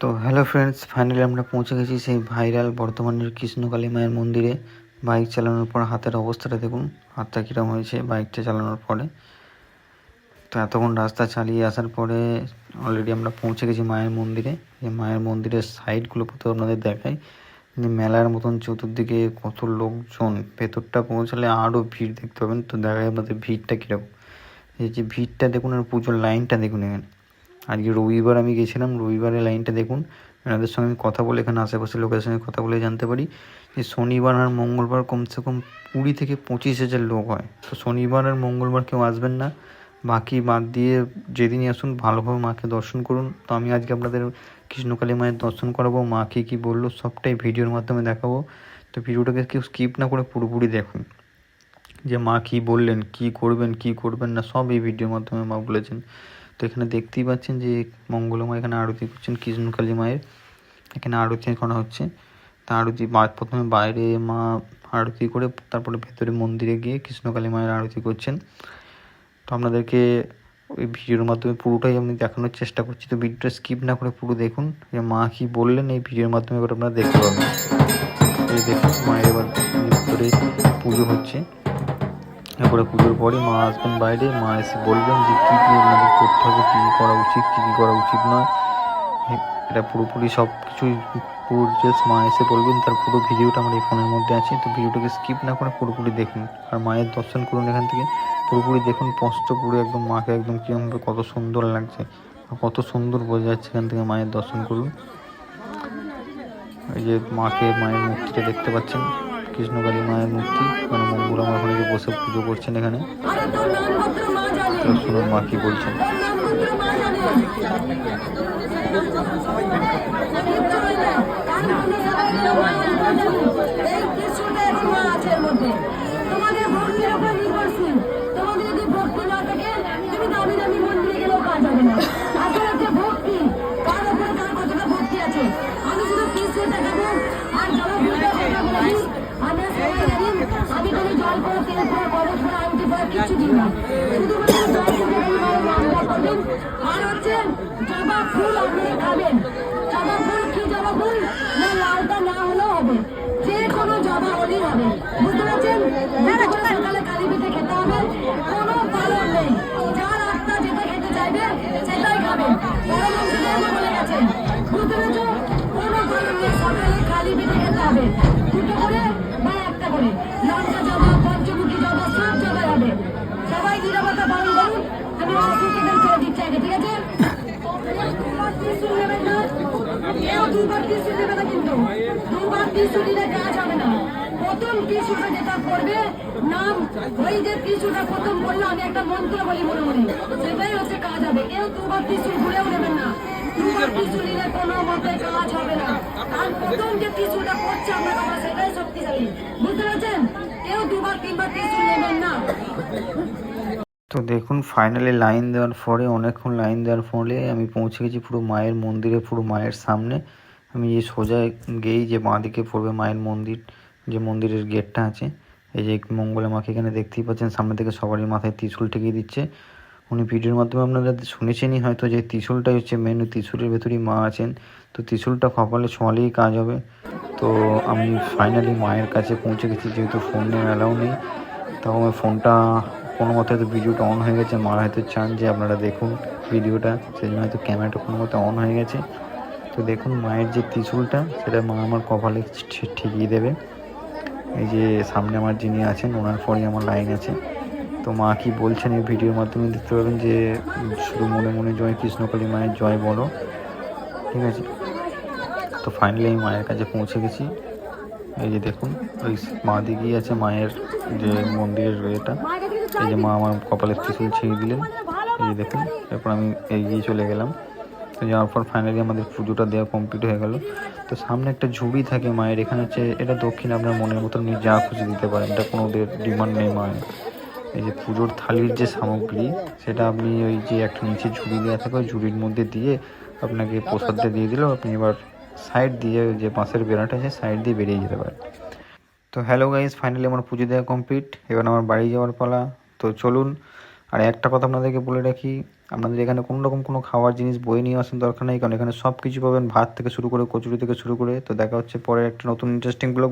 তো hello friends finally আমরা পৌঁছে গেছি সেই ভাইরাল বর্ধমানের কৃষ্ণকালী মায়ের মন্দিরে। বাইক চালানোর পর হাতের অবস্থাটা দেখুন, হাতটা কীরকম হয়েছে বাইকটা চালানোর পরে। তো এতক্ষণ রাস্তা চালিয়ে আসার পরে অলরেডি আমরা পৌঁছে গেছি মায়ের মন্দিরে। যে মায়ের মন্দিরের সাইডগুলো প্রথমে আপনাদের দেখাই। যে মেলার মতন চতুর্দিকে কত লোকজন, ভেতরটা পৌঁছালে আরও ভিড় দেখতে পাবেন। তো দেখায় আপনাদের ভিড়টা কীরকম। এই যে ভিড়টা দেখুন আর পুজোর লাইনটা দেখুন এখানে। আজকে রবিবার আমি গেছিলাম, রবিবারের লাইনটা দেখুন। এনাদের সঙ্গে আমি কথা বলে এখানে আশেপাশের লোকের সঙ্গে কথা বলে জানতে পারি যে শনিবার আর মঙ্গলবার কমসে কম কুড়ি থেকে পঁচিশ হাজার লোক হয়। তো শনিবার আর মঙ্গলবার কেউ আসবেন না। বাকি বাদ দিয়ে যেদিনই আসুন, ভালোভাবে মাকে দর্শন করুন। তো আমি আজকে আপনাদের কৃষ্ণকালী মায়ের দর্শন করাবো, মা কী কী বলল সবটাই ভিডিওর মাধ্যমে দেখাবো। তো ভিডিওটাকে কেউ স্কিপ না করে পুরোপুরি দেখুন। যে মা কী বললেন, কী করবেন কী করবেন না, সব এই ভিডিওর মাধ্যমে মা বলেছেন। তো এখানে দেখতেই পাচ্ছেন যে মঙ্গলমা এখানে আরতি করছেন কৃষ্ণকালী মায়ের। এখানে আরতি করা হচ্ছে। তা আরতি প্রথমে বাইরে মা আরতি করে তারপরে ভেতরে মন্দিরে গিয়ে কৃষ্ণকালী মায়ের আরতি করছেন। তো আপনাদেরকে ওই ভিডিওর মাধ্যমে পুরোটাই আমি দেখানোর চেষ্টা করছি। তো ভিডিওটা স্কিপ না করে পুরো দেখুন যে মা কি বললেন, এই ভিডিওর মাধ্যমে এবার আপনারা দেখতে পাবেন। এই দেখুন মায়ের এবার ভিতরে পুজো হচ্ছে। এরপরে পুজোর পরে মা আসবেন বাইরে। মা এসে বলবেন যে, কী কী আপনাদের করতে হবে? কী কী করা উচিত? কী কী করা উচিত নয়? এটা পুরোপুরি সব কিছুই পুরো ডিটেলস মা এসে বলবেন। তার পুরো ভিডিওটা আমার এই ফোনের মধ্যে আছে। তো ভিডিওটাকে স্কিপ না করে পুরোপুরি দেখুন। আর মায়ের দর্শন করুন এখান থেকে। পুরোপুরি দেখুন, স্পষ্ট পুরো একদম মাকে একদম কীরকমভাবে কত সুন্দর লাগছে। কত সুন্দর বোঝা যাচ্ছে এখান থেকে মায়ের দর্শন করুন। এই যে মাকে, মায়ের মূর্তিটা দেখতে পাচ্ছেন। কৃষ্ণকালী মায়ের মূর্তি। মানে মঙ্গল মা ওখানে বসে পুজো করছেন এখানে। মা কি বলছেন তোমাদের ভক্তির উপর নির্ভরশীল তোমাদের যদি ভক্তি না থাকে তুমি দামি দামি মন্দিরে গেলেও কাজ হবে না আসলে হচ্ছে ভক্তি কার উপরে কার কতটা ভক্তি আছে আমি শুধু কৃষ্ণ দেখাবো আর জনপ্রিয়তা কথা বলি আমরা সবাই জানি আমি কোনো জল করা তেল করা কবচ করা আংটি করা কিছু দিই না শুধুমাত্র জল করে মায়ের নাম জপ করবেন আর হচ্ছে জবা ফুল আপনি খাবেন জবা ফুল কি জবা ফুল ওই যে ত্রিশূলটা প্রথম বলল, আমি একটা মন্ত্র বলি মনে সেটাই হচ্ছে কাজ হবে। কেউ দুবার ত্রিশূল ঘুরেও নেবেন না। দুবার ত্রিশূল কোনো মতে কাজ হবে না। কারণ প্রথম যে ত্রিশূলটা করছে আমরা সেটাই শক্তিশালী। বুঝতে তো দেখুন ফাইনালি লাইন দেওয়ার পরে, অনেকক্ষণ লাইন দেওয়ার ফলে আমি পৌঁছে গেছি পুরো মায়ের মন্দিরে, পুরো মায়ের সামনে। আমি যে সোজা গেই যে বাঁ দিকে পড়বে মায়ের মন্দির, যে মন্দিরের গেটটা আছে, এই যে মঙ্গলা মাকে এখানে দেখতেই পাচ্ছেন, সামনে থেকে সবারই মাথায় ত্রিশুল ঠেকিয়ে দিচ্ছে। উনি ভিডিওর মাধ্যমে আপনারা শুনেছেনই হয়তো যে ত্রিশূলটাই হচ্ছে মেন ত্রিশূলের ভেতরেই মা আছেন। তো ত্রিশূলটা কপালে ছোঁয়ালেই কাজ হবে। তো আমি ফাইনালি মায়ের কাছে পৌঁছে গেছি, যেহেতু ফোন নিয়ে অ্যালাউ নেই। তাও আমার ফোনটা কোনো মতে হয়তো ভিডিওটা অন হয়ে গেছে। মা হয়তো চান যে আপনারা দেখুন ভিডিওটা সেই জন্য হয়তো ক্যামেরাটা কোনো মতে অন হয়ে গেছে। তো দেখুন মায়ের যে ত্রিশূলটা, সেটা মা আমার কপালে ঠেকিয়ে দেবে। এই যে সামনে আমার যিনি আছেন, ওনার পরেই আমার লাইন আছে। তো মা কি বলছেন এই ভিডিওর মাধ্যমে দেখতে পাবেন যে শুধু মনে মনে জয়, কৃষ্ণকালী মায়ের জয় বলো। ঠিক আছে? তো ফাইনালি আমি মায়ের কাছে পৌঁছে গেছি। এই যে দেখুন, ওই মা দিকেই আছে মায়ের যে মন্দিরের এটা। এই যে মা আমার কপালের ত্রিশূল ছিঁড়ে দিলেন। এই যে দেখুন, এরপর আমি এগিয়ে চলে গেলাম। তো যাওয়ার পর ফাইনালি আমাদের পুজোটা দেওয়া কমপ্লিট হয়ে গেল। তো সামনে একটা ঝুড়ি থাকে মায়ের, এখানে হচ্ছে এটা দক্ষিণ আপনার মনের মতন আপনি যা খুশি দিতে পারেন। এটা কোনো ডিমান্ড নেই মায়ের। এই যে পুজোর থালির যে সামগ্রী, সেটা আপনি ওই যে একটা নিচে ঝুড়ি দেওয়া থাকে, ওই ঝুড়ির মধ্যে দিয়ে আপনাকে প্রসাদটা দিয়ে দিলেও আপনি এবার সাইড দিয়ে যে বাঁশের বেড়াটা আছে সাইড দিয়ে বেরিয়ে যেতে পারেন। তো হ্যালো গাইজ ফাইনালি আমার পুজো দেওয়া কমপ্লিট এবার আমার বাড়ি যাওয়ার পালা। তো চলুন, আর একটা কথা আপনাদেরকে বলে রাখি, আপনাদের এখানে কোনো রকম কোনো খাওয়ার জিনিস বয়ে নিয়ে আসার দরকার নেই, কারণ এখানে সব কিছু পাবেন। ভাত থেকে শুরু করে, কচুরি থেকে শুরু করে। তো দেখা হচ্ছে পরে একটা নতুন ইন্টারেস্টিং ব্লগ